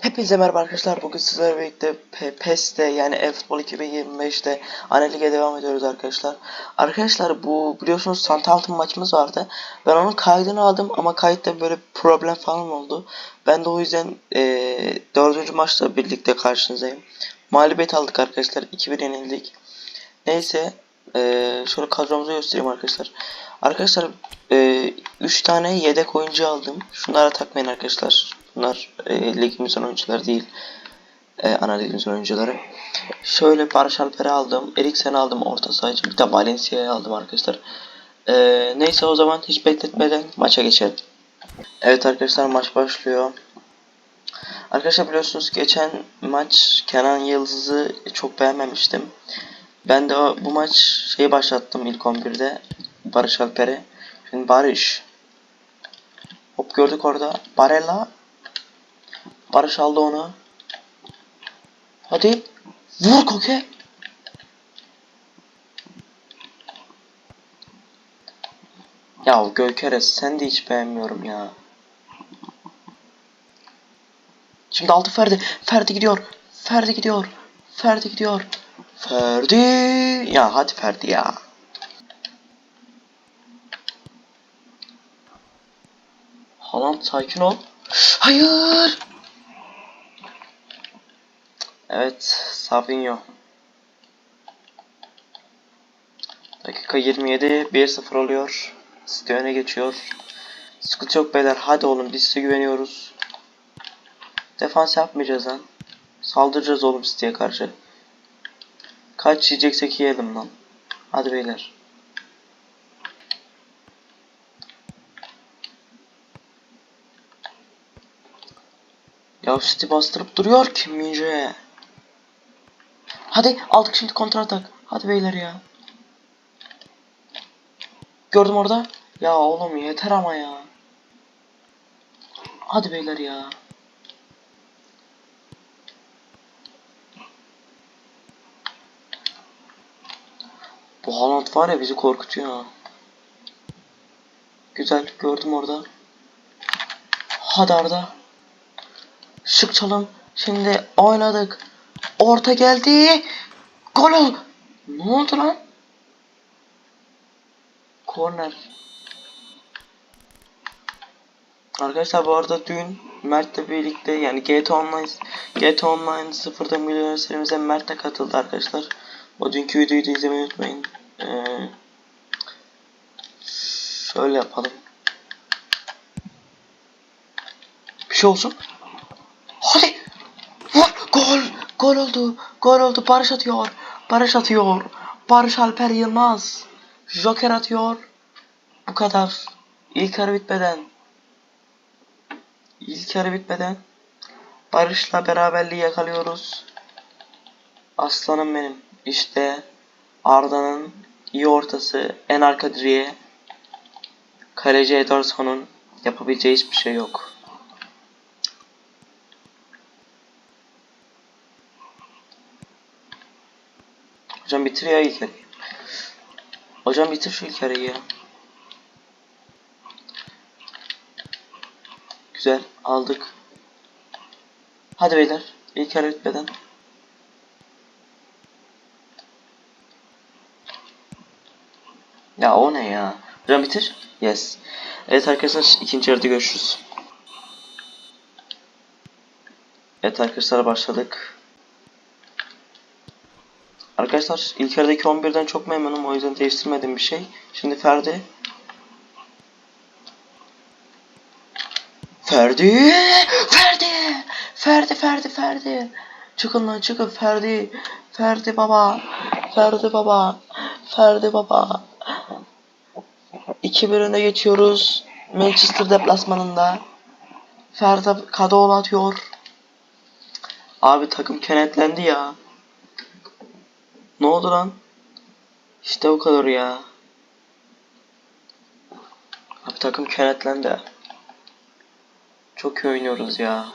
Hepinize merhaba arkadaşlar. Bugün sizlerle birlikte PES'te yani eFootball 2025'te ana lige devam ediyoruz arkadaşlar. Arkadaşlar bu biliyorsunuz Southampton maçımız vardı. Ben onun kaydını aldım ama kayıtta böyle problem falan oldu. Ben de o yüzden eee dördüncü maçla birlikte karşınızdayım. Mağlubiyet aldık arkadaşlar. 2-1 yenildik. Neyse eee şöyle kadromuzu göstereyim arkadaşlar. Arkadaşlar 3 tane yedek oyuncu aldım. Şunlara takmayın arkadaşlar. Bunlar e, ligimizin oyuncuları değil. E, ana ligimizin oyuncuları. Şöyle Barış Alper'i aldım. Eriksen'i aldım orta sahacı. Bir de Valencia'yı aldım arkadaşlar. E, neyse o zaman hiç bekletmeden maça geçelim. Evet arkadaşlar maç başlıyor. Arkadaşlar biliyorsunuz geçen maç Kenan Yıldız'ı çok beğenmemiştim. Ben de o, bu maç şeyi başlattım ilk 11'de. Barış Alper'i. Şimdi Barış. Hop gördük orada. Barella. Barış aldı onu. Hadi. Vur Koke. Ya Gökeres sen de hiç beğenmiyorum ya. Şimdi altı Ferdi. Ferdi gidiyor. Ferdi gidiyor. Ferdi gidiyor. Ferdi. Ya hadi Ferdi ya. Haaland sakin ol. Hayır. Evet, Savinho. Dakika 27, 1-0 oluyor. City öne geçiyor. Sıkıntı yok beyler. Hadi oğlum biz size güveniyoruz. Defans yapmayacağız lan. Saldıracağız oğlum City'ye karşı. Kaç yiyeceksek yiyelim lan. Hadi beyler. Ya City bastırıp duruyor ki Minje. Hadi aldık şimdi kontra atak. Hadi beyler ya. Gördüm orada. Ya oğlum yeter ama ya. Hadi beyler ya. Bu Haaland var ya bizi korkutuyor. Güzel gördüm orada. Hadi Arda. Şık çalım. Şimdi oynadık. Orta geldi. Gol ol. Ne oldu lan? Korner. Arkadaşlar bu arada dün Mert'le birlikte yani GTA Online GTA Online sıfırda milyoner serimize Mert de katıldı arkadaşlar. O dünkü videoyu da izlemeyi unutmayın. Ee, şöyle yapalım. Bir şey olsun. Hadi. Gol. Gol oldu. Gol oldu. Barış atıyor. Barış atıyor. Barış Alper Yılmaz. Joker atıyor. Bu kadar. İlk yarı bitmeden. İlk yarı bitmeden. Barış'la beraberliği yakalıyoruz. Aslanım benim. İşte Arda'nın iyi ortası en arka direğe. Kaleci Ederson'un yapabileceği hiçbir şey yok. Hocam bitir ya ilk yarıyı. Hocam bitir şu ilk yarıyı ya. Güzel aldık. Hadi beyler ilk yarı bitmeden. Ya o ne ya? Hocam bitir. Yes. Evet arkadaşlar ikinci yarıda görüşürüz. Evet arkadaşlar başladık. Arkadaşlar ilk yarıdaki 11'den çok memnunum o yüzden değiştirmedim bir şey. Şimdi Ferdi. Ferdi! Ferdi! Ferdi Ferdi Ferdi! Çıkın lan çıkın Ferdi! Ferdi baba! Ferdi baba! Ferdi baba! 2-1 öne geçiyoruz. Manchester deplasmanında. Ferdi Kadıoğlu atıyor. Abi takım kenetlendi ya. Ne oldu lan? İşte bu kadar ya. Abi takım kenetlendi. Çok iyi oynuyoruz ya.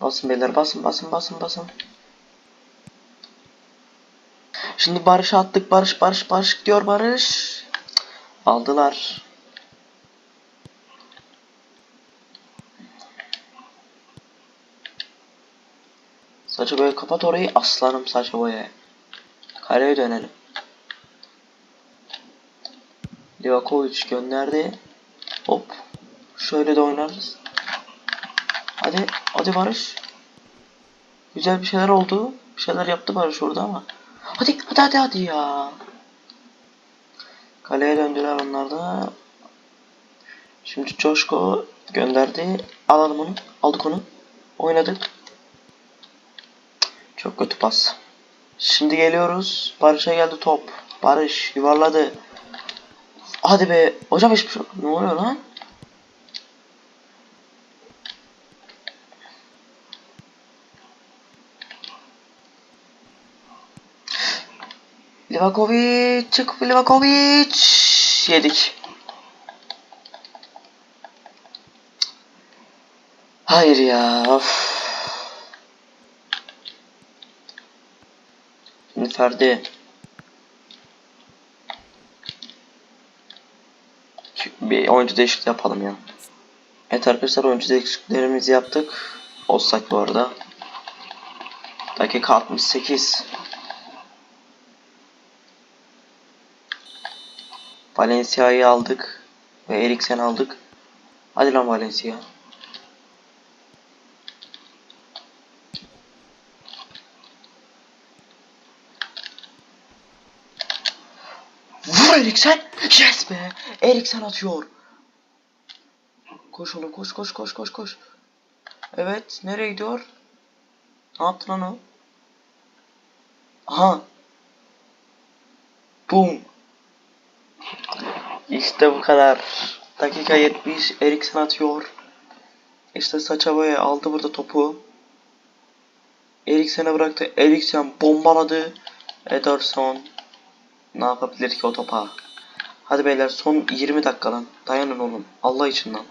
Basın beyler basın basın basın basın. Şimdi Barış attık Barış Barış Barış diyor Barış. Aldılar. Saça boya kapat orayı aslanım saça boya. Kaleye dönelim. Livakovic gönderdi. Hop. Şöyle de oynarız. Hadi. Hadi Barış. Güzel bir şeyler oldu. Bir şeyler yaptı Barış orada ama. Hadi hadi hadi hadi ya. Kaleye döndüler onlar da. Şimdi Coşko gönderdi. Alalım onu. Aldık onu. Oynadık. Çok kötü pas. Şimdi geliyoruz. Barış'a geldi top. Barış yuvarladı. Hadi be. Hocam hiçbir şey Ne oluyor lan? Livakovic çık Livakovic yedik. Hayır ya. Of. Şimdi Ferdi. Bir oyuncu değişikliği yapalım ya. Evet arkadaşlar oyuncu değişikliklerimizi yaptık. Offside bu arada. Dakika 68. Valencia'yı aldık. Ve Eriksen aldık. Hadi lan Valencia. Eriksen. Yes be. Eriksen atıyor. Koş oğlum koş koş koş koş koş. Evet nereye gidiyor? Ne yaptı lan? Aha. Boom. İşte bu kadar. Dakika 70 Eriksen atıyor. İşte saça boya aldı burada topu. Eriksen'e bıraktı. Eriksen bombaladı. Ederson ne yapabilir ki o topa? Hadi beyler son 20 dakika lan. Dayanın oğlum. Allah için lan.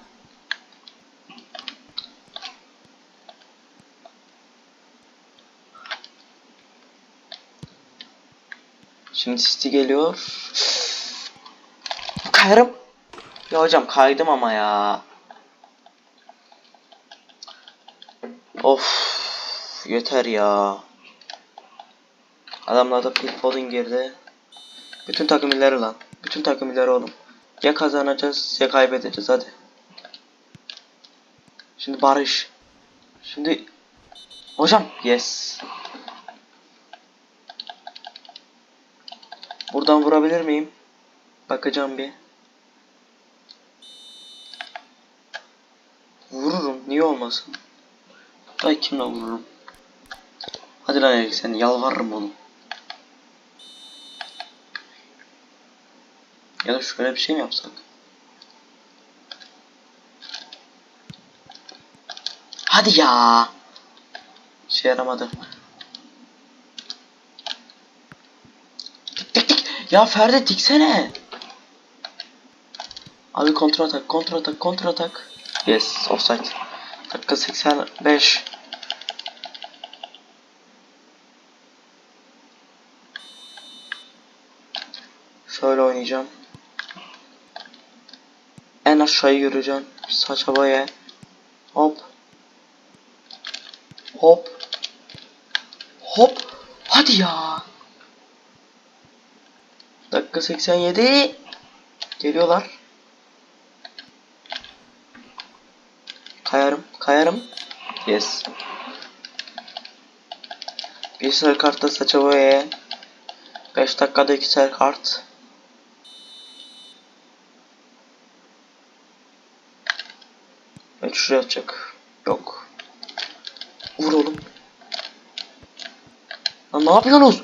Şimdi City geliyor. Kayarım. Ya hocam kaydım ama ya. Of. Yeter ya. Adamlarda Foden girdi. Bütün takım ileri lan. Bütün takım ileri oğlum. Ya kazanacağız ya kaybedeceğiz hadi. Şimdi Barış. Şimdi Hocam yes. Buradan vurabilir miyim? Bakacağım bir. Vururum. Niye olmasın? Ay kimle vururum? Hadi lan Erik sen yalvarırım oğlum. Ya da şöyle bir şey mi yapsak? Hadi ya. Şey yaramadı. Dik dik dik. Ya Ferdi diksene. Abi kontrol atak, kontrol atak, kontrol atak. Yes, offside. Dakika 85. Şöyle oynayacağım. En aşağıya yürüyeceğim. Saç havaya. Hop. Hop. Hop. Hadi ya. Dakika 87. Geliyorlar. Kayarım. Kayarım. Yes. Bir sarı kartta saça boyaya. 5 dakikada 2 sarı kart. Evet şuraya atacak. Yok. Vur oğlum. Lan ne yapıyorsunuz?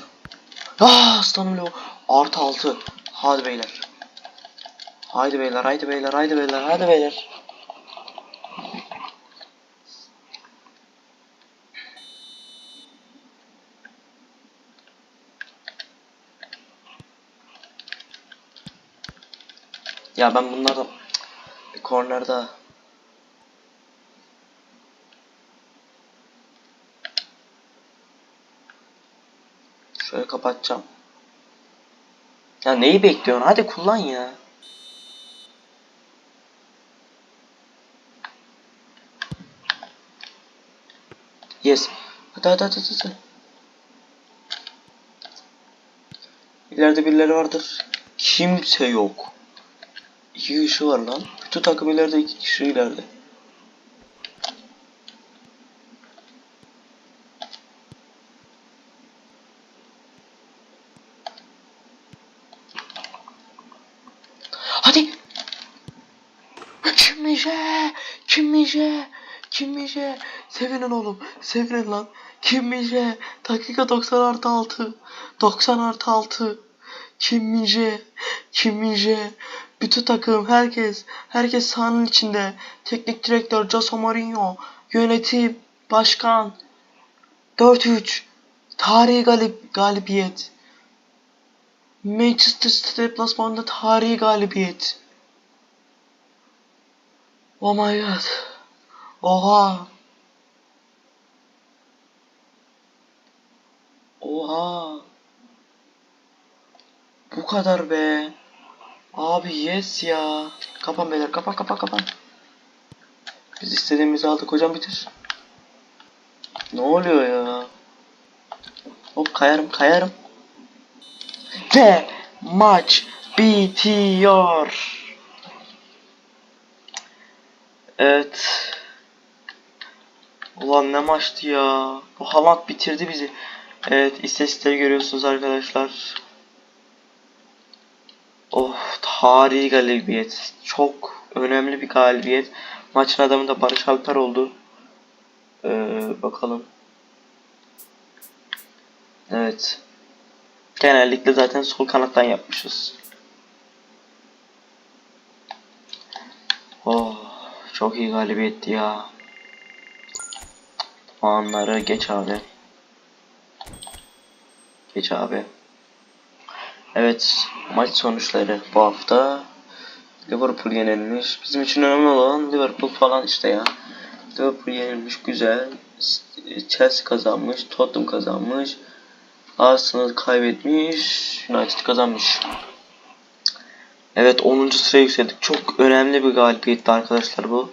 Ah aslanım lo. Artı altı. Hadi beyler. Haydi beyler, haydi beyler, haydi beyler, haydi beyler. Ya ben bunlarda bir kornerde şöyle kapatacağım. Ya neyi bekliyorsun? Hadi kullan ya. Yes. Hadi hadi hadi hadi. İleride birileri vardır. Kimse yok. İki kişi var lan. Bütün takım ileride iki kişi ileride. Kimmişe? Sevinin oğlum. Sevinin lan. Kimmişe? Dakika 90 artı 6. 90 artı 6. Kimmişe? Kimmişe? Bütün takım, herkes, herkes sahanın içinde. Teknik direktör Jose Mourinho, yönetim, başkan. 4-3. Tarihi galip, galibiyet. Manchester City deplasmanında tarihi galibiyet. Oh my god. Oha. Oha. Bu kadar be. Abi yes ya. Kapan beyler kapan kapan kapan. Biz istediğimizi aldık hocam bitir. Ne oluyor ya? Hop kayarım kayarım. Ve maç bitiyor. Evet. Ulan ne maçtı ya. Bu Haaland bitirdi bizi. Evet istatistikleri görüyorsunuz arkadaşlar. Oh tarihi galibiyet. Çok önemli bir galibiyet. Maçın adamı da Barış Alper oldu. Ee, bakalım. Evet. Genellikle zaten sol kanattan yapmışız. Oh, çok iyi galibiyetti ya. Puanları geç abi. Geç abi. Evet, maç sonuçları bu hafta. Liverpool yenilmiş. Bizim için önemli olan Liverpool falan işte ya. Liverpool yenilmiş güzel. Chelsea kazanmış, Tottenham kazanmış. Arsenal kaybetmiş, United kazanmış. Evet 10. sıraya yükseldik. Çok önemli bir galibiyetti arkadaşlar bu.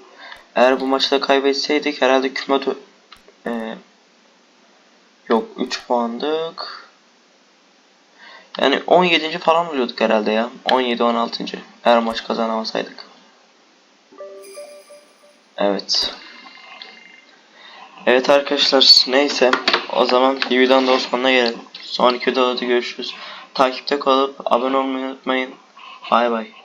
Eğer bu maçta kaybetseydik herhalde küme ee, yok 3 puandık. Yani 17. falan oluyorduk herhalde ya. 17 16. Eğer maç kazanamasaydık. Evet. Evet arkadaşlar neyse o zaman bir videonun da sonuna gelelim. Sonraki videoda görüşürüz. Takipte kalıp abone olmayı unutmayın. Bay bay.